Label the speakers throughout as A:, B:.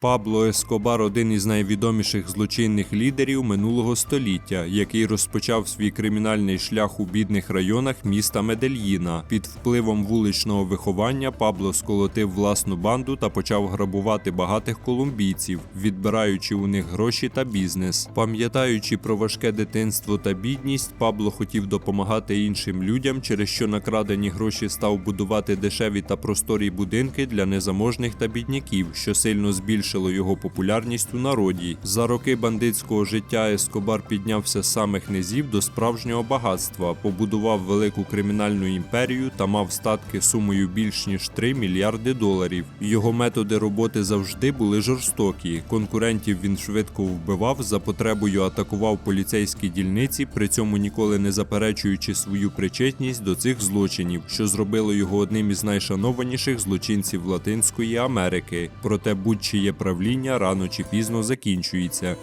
A: Пабло Ескобар один із найвідоміших злочинних лідерів минулого століття, який розпочав свій кримінальний шлях у бідних районах міста Медельїна. Під впливом вуличного виховання Пабло сколотив власну банду та почав грабувати багатих колумбійців, відбираючи у них гроші та бізнес. Пам'ятаючи про важке дитинство та бідність, Пабло хотів допомагати іншим людям, через що накрадені гроші став будувати дешеві та просторі будинки для незаможних та бідняків, що сильно збільшило його популярність у народі. За роки бандитського життя Ескобар піднявся з самих низів до справжнього багатства, побудував велику кримінальну імперію та мав статки сумою більш ніж 3 мільярди доларів. Його методи роботи завжди були жорстокі. Конкурентів він швидко вбивав, за потребою атакував поліцейські дільниці, при цьому ніколи не заперечуючи свою причетність до цих злочинів, що зробило його одним із найшанованіших злочинців Латинської Америки. Проте будь-чиє правління рано чи пізно закінчується.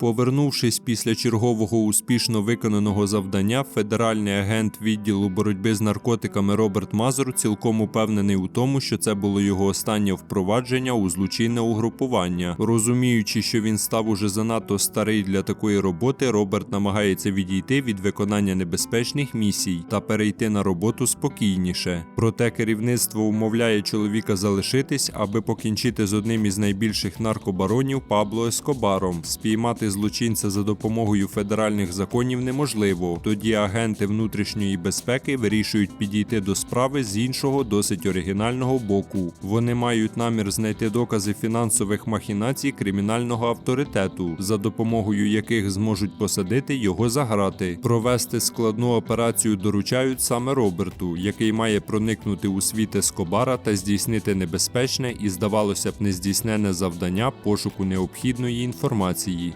A: Повернувшись після чергового успішно виконаного завдання, федеральний агент відділу боротьби з наркотиками Роберт Мазур цілком упевнений у тому, що це було його останнє впровадження у злочинне угрупування. Розуміючи, що він став уже занадто старий для такої роботи, Роберт намагається відійти від виконання небезпечних місій та перейти на роботу спокійніше. Проте керівництво умовляє чоловіка залишитись, аби покінчити з одним із найбільших наркобаронів Пабло Ескобаром, спіймати злочинця за допомогою федеральних законів неможливо. Тоді агенти внутрішньої безпеки вирішують підійти до справи з іншого досить оригінального боку. Вони мають намір знайти докази фінансових махінацій кримінального авторитету, за допомогою яких зможуть посадити його за грати. Провести складну операцію доручають саме Роберту, який має проникнути у світ Ескобара та здійснити небезпечне і, здавалося б, нездійснене завдання пошуку необхідної інформації.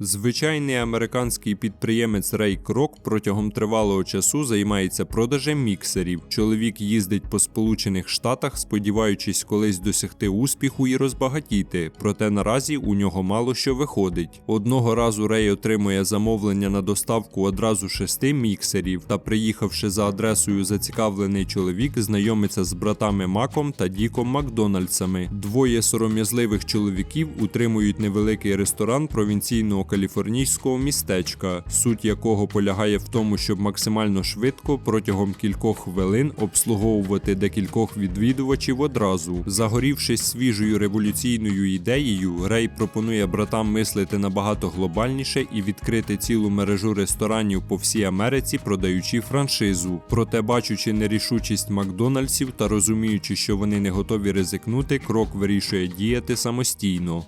A: Звичайний американський підприємець Рей Крок протягом тривалого часу займається продажем міксерів. Чоловік їздить по Сполучених Штатах, сподіваючись колись досягти успіху і розбагатіти. Проте наразі у нього мало що виходить. Одного разу Рей отримує замовлення на доставку одразу шести міксерів. Та, приїхавши за адресою, зацікавлений чоловік знайомиться з братами Маком та Діком Макдональдсами. Двоє сором'язливих чоловіків утримують невеликий ресторан провінційного каліфорнійського містечка, суть якого полягає в тому, щоб максимально швидко протягом кількох хвилин обслуговувати декількох відвідувачів одразу. Загорівшись свіжою революційною ідеєю, Рей пропонує братам мислити набагато глобальніше і відкрити цілу мережу ресторанів по всій Америці, продаючи франшизу. Проте, бачучи нерішучість Макдональдсів та розуміючи, що вони не готові ризикнути, крок вирішує діяти самостійно.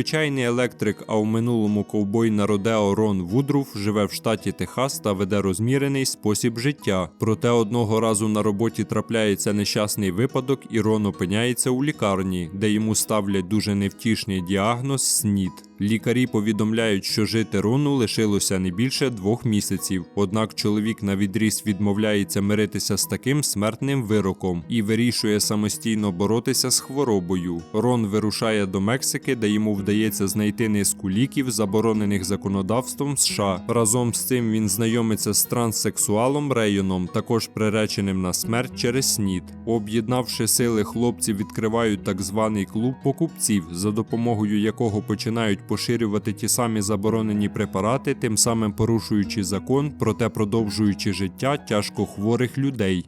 A: Звичайний електрик, а в минулому ковбой на Родео Рон Вудруф живе в штаті Техас та веде розмірений спосіб життя. Проте одного разу на роботі трапляється нещасний випадок, і Рон опиняється у лікарні, де йому ставлять дуже невтішний діагноз СНІД. Лікарі повідомляють, що жити Рону лишилося не більше двох місяців. Однак чоловік на відріз відмовляється миритися з таким смертним вироком і вирішує самостійно боротися з хворобою. Рон вирушає до Мексики, де йому вдається знайти низку ліків, заборонених законодавством США. Разом з цим він знайомиться з транссексуалом Рейоном, також приреченим на смерть через снід. Об'єднавши сили, хлопці відкривають так званий клуб покупців, за допомогою якого починають поширювати ті самі заборонені препарати, тим самим порушуючи закон, проте продовжуючи життя тяжко хворих людей.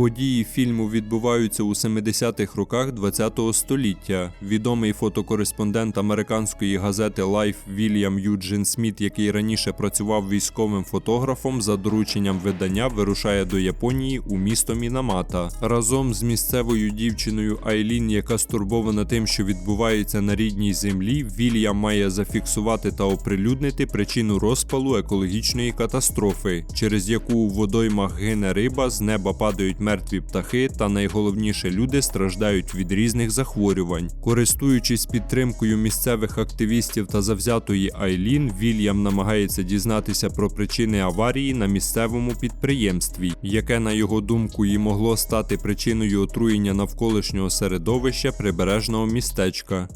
A: Події фільму відбуваються у 70-х роках ХХ століття. Відомий фотокореспондент американської газети Life Вільям Юджин Сміт, який раніше працював військовим фотографом, за дорученням видання вирушає до Японії у місто Мінамата. Разом з місцевою дівчиною Айлін, яка стурбована тим, що відбувається на рідній землі, Вільям має зафіксувати та оприлюднити причину розпалу екологічної катастрофи, через яку у водоймах гине риба, з неба падають мертві птахи, та найголовніше люди страждають від різних захворювань. Користуючись підтримкою місцевих активістів та завзятої Айлін, Вільям намагається дізнатися про причини аварії на місцевому підприємстві, яке, на його думку, і могло стати причиною отруєння навколишнього середовища прибережного містечка.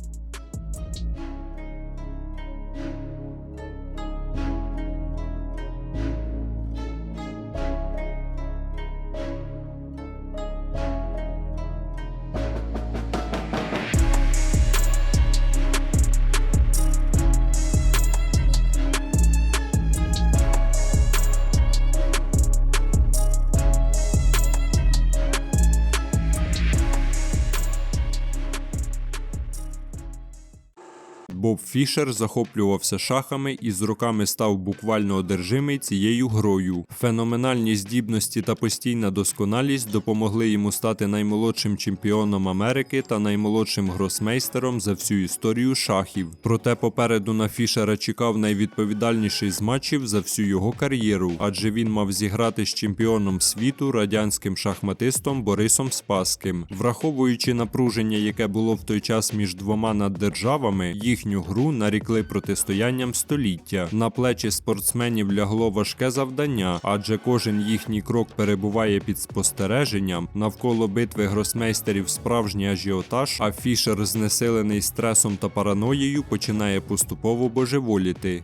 A: Боб Фішер захоплювався шахами і з роками став буквально одержимий цією грою. Феноменальні здібності та постійна досконалість допомогли йому стати наймолодшим чемпіоном Америки та наймолодшим гросмейстером за всю історію шахів. Проте попереду на Фішера чекав найвідповідальніший з матчів за всю його кар'єру, адже він мав зіграти з чемпіоном світу радянським шахматистом Борисом Спаским. Враховуючи напруження, яке було в той час між двома наддержавами, їхню гру нарікли протистоянням століття. На плечі спортсменів лягло важке завдання, адже кожен їхній крок перебуває під спостереженням. Навколо битви гросмейстерів справжній ажіотаж, а Фішер, знесилений стресом та параноєю, починає поступово божеволіти.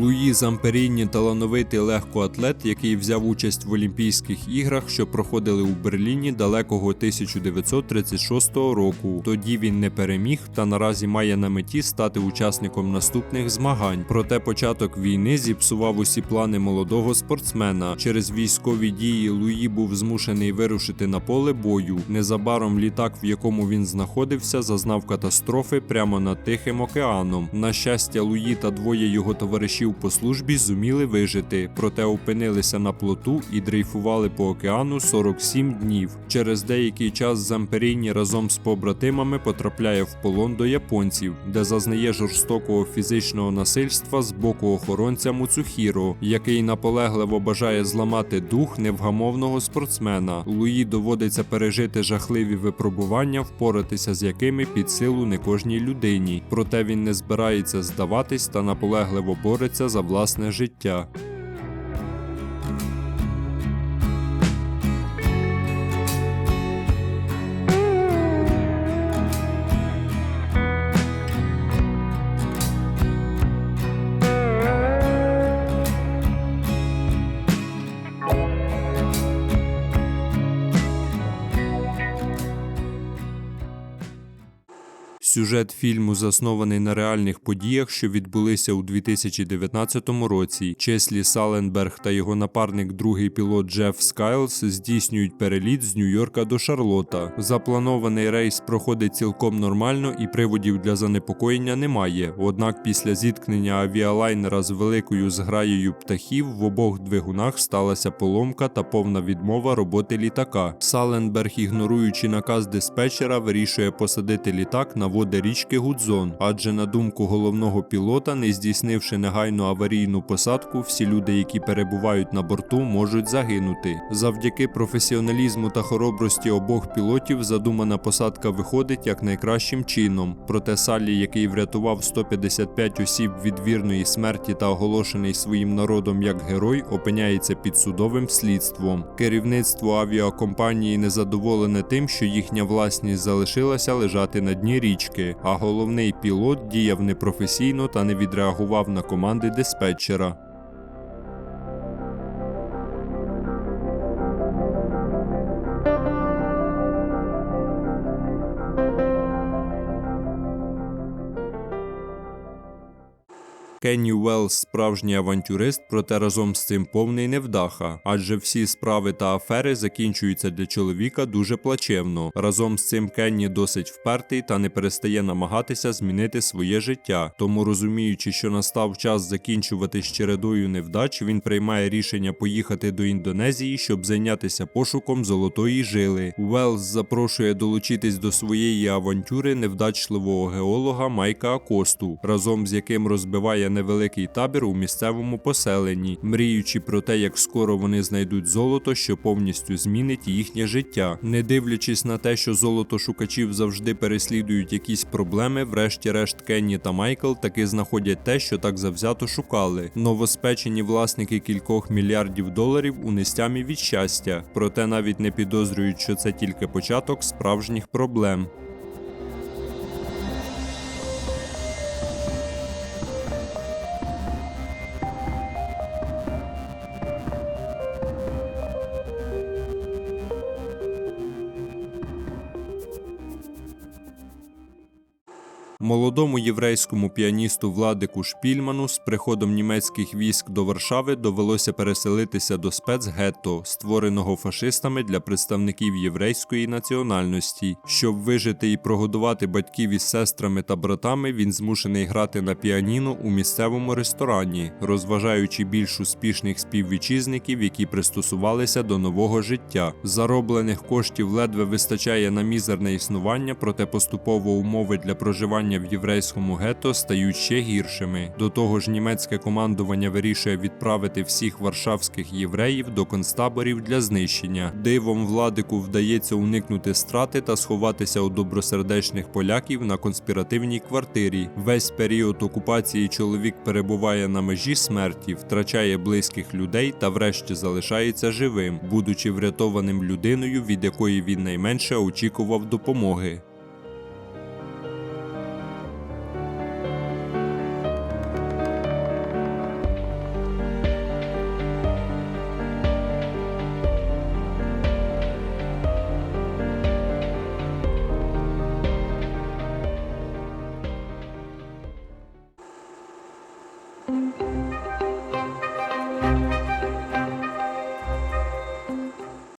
A: Луї Замперіні талановитий легкоатлет, який взяв участь в Олімпійських іграх, що проходили у Берліні далекого 1936 року. Тоді він не переміг та наразі має на меті стати учасником наступних змагань. Проте початок війни зіпсував усі плани молодого спортсмена. Через військові дії Луї був змушений вирушити на поле бою. Незабаром літак, в якому він знаходився, зазнав катастрофи прямо над Тихим океаном. На щастя, Луї та двоє його товаришів по службі зуміли вижити, проте опинилися на плоту і дрейфували по океану 47 днів. Через деякий час Замперіні разом з побратимами потрапляє в полон до японців, де зазнає жорстокого фізичного насильства з боку охоронця Муцухіро, який наполегливо бажає зламати дух невгамовного спортсмена. Луї доводиться пережити жахливі випробування, впоратися з якими під силу не кожній людині. Проте він не збирається здаватись та наполегливо бореться за власне життя. Сюжет фільму заснований на реальних подіях, що відбулися у 2019 році. Чеслі Саленберг та його напарник, другий пілот Джеф Скайлс, здійснюють переліт з Нью-Йорка до Шарлота. Запланований рейс проходить цілком нормально і приводів для занепокоєння немає. Однак після зіткнення авіалайнера з великою зграєю птахів в обох двигунах сталася поломка та повна відмова роботи літака. Саленберг, ігноруючи наказ диспетчера, вирішує посадити літак на води річки Гудзон, адже на думку головного пілота, не здійснивши негайну аварійну посадку, всі люди, які перебувають на борту, можуть загинути. Завдяки професіоналізму та хоробрості обох пілотів задумана посадка виходить як найкращим чином. Проте Саллі, який врятував 155 осіб від вірної смерті та оголошений своїм народом як герой, опиняється під судовим слідством. Керівництво авіакомпанії незадоволене тим, що їхня власність залишилася лежати на дні річки, а головний пілот діяв непрофесійно та не відреагував на команди диспетчера. Кенні Уеллс справжній авантюрист, проте разом з цим повний невдаха, адже всі справи та афери закінчуються для чоловіка дуже плачевно. Разом з цим Кенні досить впертий та не перестає намагатися змінити своє життя. Тому розуміючи, що настав час закінчувати з чередою невдач, він приймає рішення поїхати до Індонезії, щоб зайнятися пошуком золотої жили. Уеллс запрошує долучитись до своєї авантюри невдачливого геолога Майка Акосту, разом з яким розбиває невеликий табір у місцевому поселенні, мріючи про те, як скоро вони знайдуть золото, що повністю змінить їхнє життя. Не дивлячись на те, що золото шукачів завжди переслідують якісь проблеми, врешті-решт Кенні та Майкл таки знаходять те, що так завзято шукали. Новоспечені власники кількох мільярдів доларів у нестямі від щастя, проте навіть не підозрюють, що це тільки початок справжніх проблем. Молодому єврейському піаністу Владику Шпільману з приходом німецьких військ до Варшави довелося переселитися до спецгетто, створеного фашистами для представників єврейської національності. Щоб вижити і прогодувати батьків із сестрами та братами, він змушений грати на піаніно у місцевому ресторані, розважаючи більш успішних співвітчизників, які пристосувалися до нового життя. Зароблених коштів ледве вистачає на мізерне існування, проте поступово умови для проживання в єврейському гетто стають ще гіршими. До того ж, німецьке командування вирішує відправити всіх варшавських євреїв до концтаборів для знищення. Дивом владику вдається уникнути страти та сховатися у добросердечних поляків на конспіративній квартирі. Весь період окупації чоловік перебуває на межі смерті, втрачає близьких людей та врешті залишається живим, будучи врятованим людиною, від якої він найменше очікував допомоги.